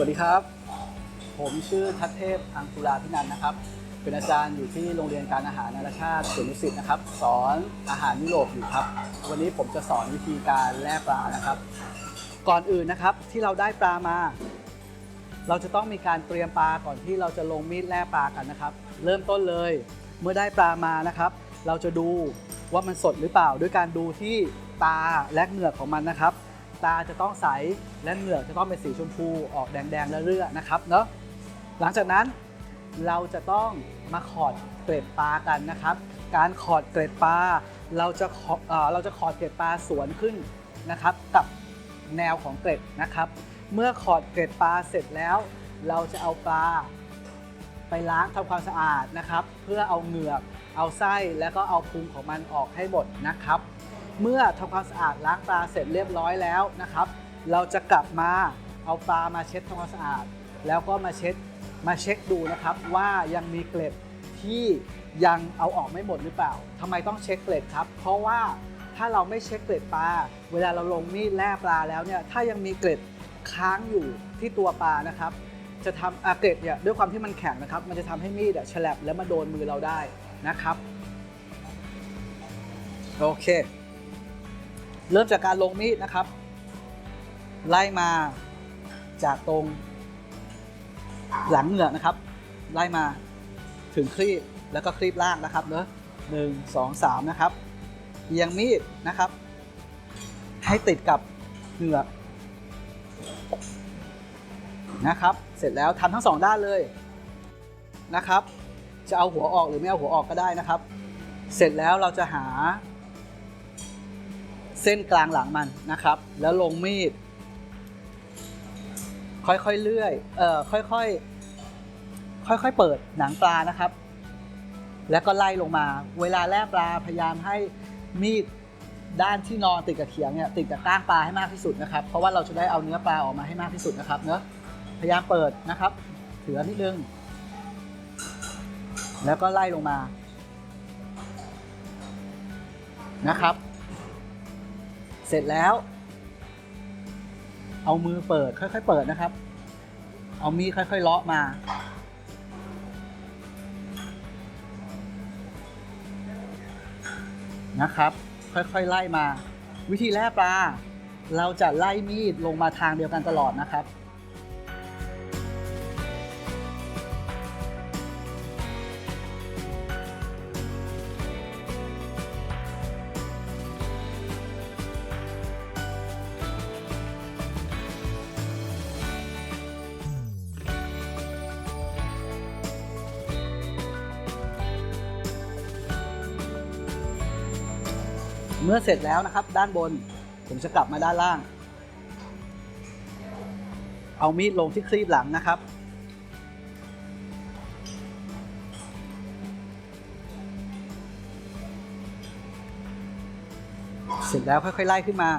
วัสดีครับ ผมชื่อทัศเทพอังสุราพินันนะครับ เป็นอาจารย์อยู่ที่โรงเรียนการอาหารนานาชาติสวนดุสิตนะครับ สอนอาหารยุโรปอยู่ครับ วันนี้ผมจะสอนวิธีการแล่ปลานะครับ ก่อนอื่นนะครับที่เราได้ปลามา เราจะต้องมีการเตรียมปลาก่อนที่เราจะลงมีดแล่ปลากันนะครับ เริ่มต้นเลย เมื่อได้ปลามานะครับ เราจะดูว่ามันสดหรือเปล่าด้วยการดูที่ตาและเหงือกของมันนะครับ ตาจะต้องใส และเหงือกจะต้องเป็นสีชมพูออกแดงๆและเรื่อนะครับเนาะหลังจากนั้นเราจะต้องมาขอดเกล็ดปลากันนะครับ การขอดเกล็ดปลาเราจะขอเอ่อเราจะขอดเกล็ดปลาสวนขึ้นนะครับ กับแนวของเกล็ดนะครับ เมื่อขอดเกล็ดปลาเสร็จแล้ว เราจะเอาปลาไปล้างทำความสะอาดนะครับ เพื่อเอาเหงือก เอาไส้แล้วก็เอาพุงของมันออกให้หมดนะครับ เมื่อทำความสะอาดล้างปลาเสร็จเรียบร้อยแล้วนะครับ เราจะกลับมาเอาปลามาเช็ดทำความสะอาด แล้วก็มาเช็ดมาเช็คดูนะครับ ว่ายังมีเกล็ดที่ยังเอาออกไม่หมดหรือเปล่าทำไมต้องเช็คเกล็ดครับ เพราะว่าถ้าเราไม่เช็คเกล็ดปลา เวลาเราลงมีดแล่ปลาแล้วเนี่ยถ้ายังมีเกล็ดค้างอยู่ที่ตัวปลานะครับ จะทำอาเกล็ดเนี่ยด้วยความที่มันแข็งนะครับ มันจะทำให้มีดอะฉลับแล้วมาโดนมือเราได้นะครับ โอเค เริ่มจากการลงมีดนะครับ ไล่มาจากตรงหลังเหงือกนะครับ ไล่มาถึงครีบแล้วก็ครีบล่างนะครับเนอะหนึ่งสองสามนะครับเอียงมีดนะครับ ให้ติดกับเหงือกนะครับ เสร็จแล้วทำทั้งสองด้านเลยนะครับ จะเอาหัวออกหรือไม่เอาหัวออกก็ได้นะครับ เสร็จแล้วเราจะหา เส้นกลางหลังมันนะครับ แล้วลงมีด ค่อยๆเลื่อย เอ่อค่อยๆค่อยๆเปิดหนังปลานะครับ แล้วก็ไล่ลงมา เวลาแล่ปลาพยายามให้มีดด้านที่นอนติดกับเขียงเนี่ยติดกับก้างปลาให้มากที่สุดนะครับ เพราะว่าเราจะได้เอาเนื้อปลาออกมาให้มากที่สุดนะครับเนอะพยายามเปิดนะครับ ถือนิดนึง แล้วก็ไล่ลงมานะครับ เสร็จแล้ว เอามือเปิดค่อย ๆ เปิดนะครับ เอามีดค่อยๆเลาะมา นะครับ ค่อยๆไล่มา วิธีแล่ปลา เราจะไล่มีดลงมาทางเดียวกันตลอดนะครับ เมื่อเสร็จแล้วนะครับ ด้านบนผมจะกลับมาด้านล่าง เอามีดลงที่ครีบหลังนะครับ เสร็จแล้วค่อยๆไล่ขึ้นมา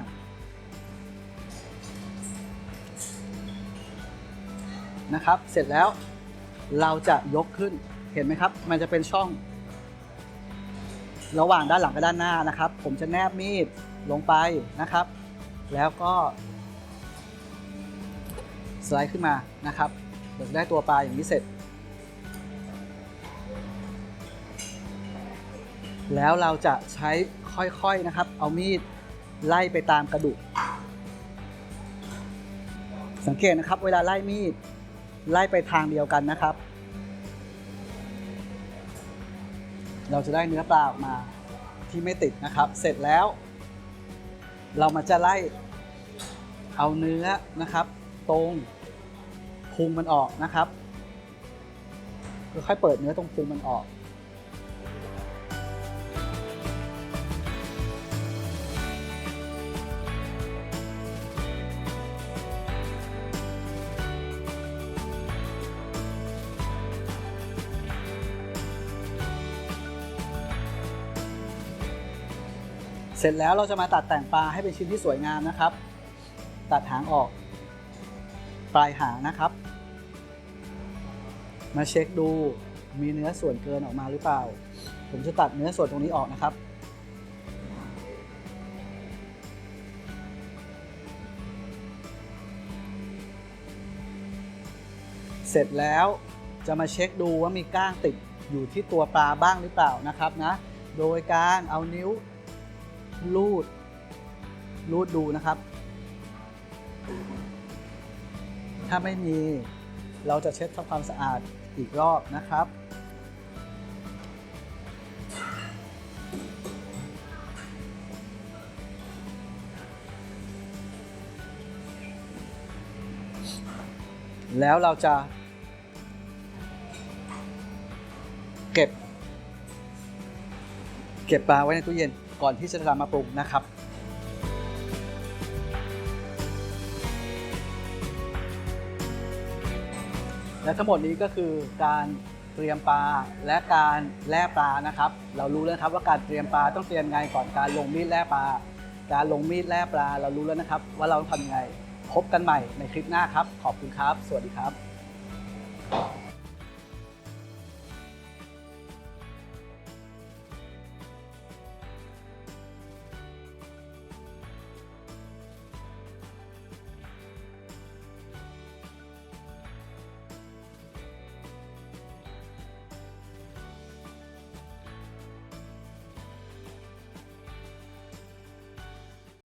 นะครับ เสร็จแล้วเราจะยกขึ้นเห็นไหมครับ มันจะเป็นช่อง ระหว่างด้านหลังกับด้านหน้านะครับ ผมจะแนบมีดลงไปนะครับ แล้วก็ สไลด์ขึ้นมานะครับเดี๋ยวได้ตัวปลาอย่างนี้เสร็จ แล้วเราจะใช้ค่อยๆนะครับ เอามีดไล่ไปตามกระดูก สังเกตนะครับ เวลาไล่มีดไล่ไปทางเดียวกันนะครับ เราจะได้เนื้อปลาออกมาที่ไม่ติดนะครับ เสร็จแล้ว เรามาจะไล่เอาเนื้อนะครับ ตรงพุงมันออกนะครับค่อยๆเปิดเนื้อตรงพุงมันออก เสร็จแล้วเราจะมาตัดแต่งปลาให้เป็นชิ้นที่สวยงามนะครับ ตัดหางออก ปลายหางนะครับ มาเช็คดูมีเนื้อส่วนเกินออกมาหรือเปล่า ผมจะตัดเนื้อส่วนตรงนี้ออกนะครับ เสร็จแล้วจะมาเช็คดูว่ามีก้างติดอยู่ที่ตัวปลาบ้างหรือเปล่านะครับนะ โดยการเอานิ้ว ลูดลูดดูนะครับ ถ้าไม่มีเราจะเช็ดทำความสะอาดอีกรอบนะครับ แล้วเราจะเก็บ เก็บปลาไว้ในตู้เย็น ก่อนที่จะนำมาปรุงนะครับและทั้งหมดนี้ก็คือการเตรียมปลาและการแล่ปลานะครับ เรารู้แล้วครับว่าการเตรียมปลาต้องเตรียมไงก่อนการลงมีดแล่ปลา การลงมีดแล่ปลา เรารู้แล้วนะครับ ว่าเราต้องทำยังไงพบกันใหม่ในคลิปหน้าครับ ขอบคุณครับ สวัสดีครับ